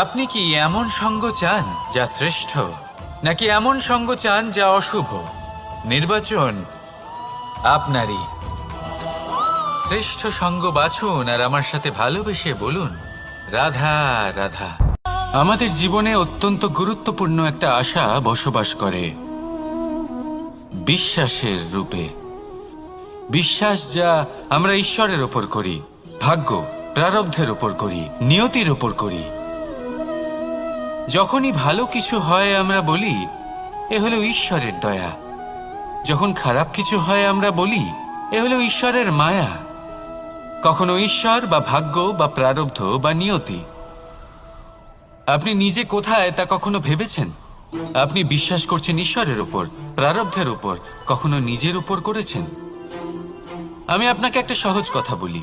আপনি কি এমন সঙ্গ চান যা শ্রেষ্ঠ, নাকি এমন সঙ্গ চান যা অশুভ? নির্বাচন আপনারই। শ্রেষ্ঠ সঙ্গ বাছুন আর আমার সাথে ভালোবেসে বলুন, রাধা রাধা। আমাদের জীবনে অত্যন্ত গুরুত্বপূর্ণ একটা আশা বসবাস করে, বিশ্বাসের রূপে। বিশ্বাস যা আমরা ঈশ্বরের ওপর করি, ভাগ্য প্রারব্ধের ওপর করি, নিয়তির ওপর করি। যখনই ভালো কিছু হয় আমরা বলি, এ হলো ঈশ্বরের দয়া। যখন খারাপ কিছু হয় আমরা বলি, এ হলো ঈশ্বরের মায়া। কখনো ঈশ্বর বা ভাগ্য বা প্রারব্ধ বা নিয়তি। আপনি নিজে কোথায় তা কখনো ভেবেছেন? আপনি বিশ্বাস করছেন ঈশ্বরের উপর, প্রারব্ধের উপর, কখনো নিজের উপর করেছেন? আমি আপনাকে একটা সহজ কথা বলি।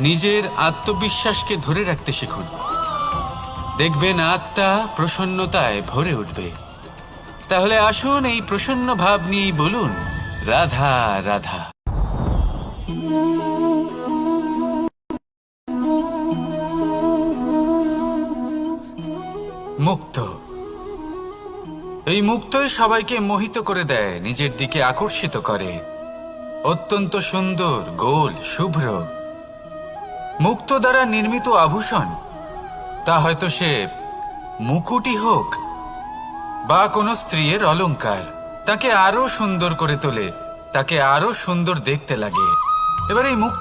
নিজের আত্মবিশ্বাসকে ধরে রাখতে শিখুন। দেখবেন আত্মা প্রসন্নতায় ভরে উঠবে। তাহলে আসুন এই প্রসন্ন ভাব নিয়েই বলুন, রাধা রাধা। মুক্ত। এই মুক্তই সবাইকে মোহিত করে দেয়, নিজের দিকে আকর্ষিত করে। অত্যন্ত সুন্দর, গোল, শুভ্র। মুক্ত দ্বারা নির্মিত আভূষণ। তা হয়তো সে মুকুটি হোক বা কোনো স্ত্রীর অলঙ্কার তাকে আরও সুন্দর করে তোলে, তাকে আরও সুন্দর দেখতে লাগে। এবার এই মুক্ত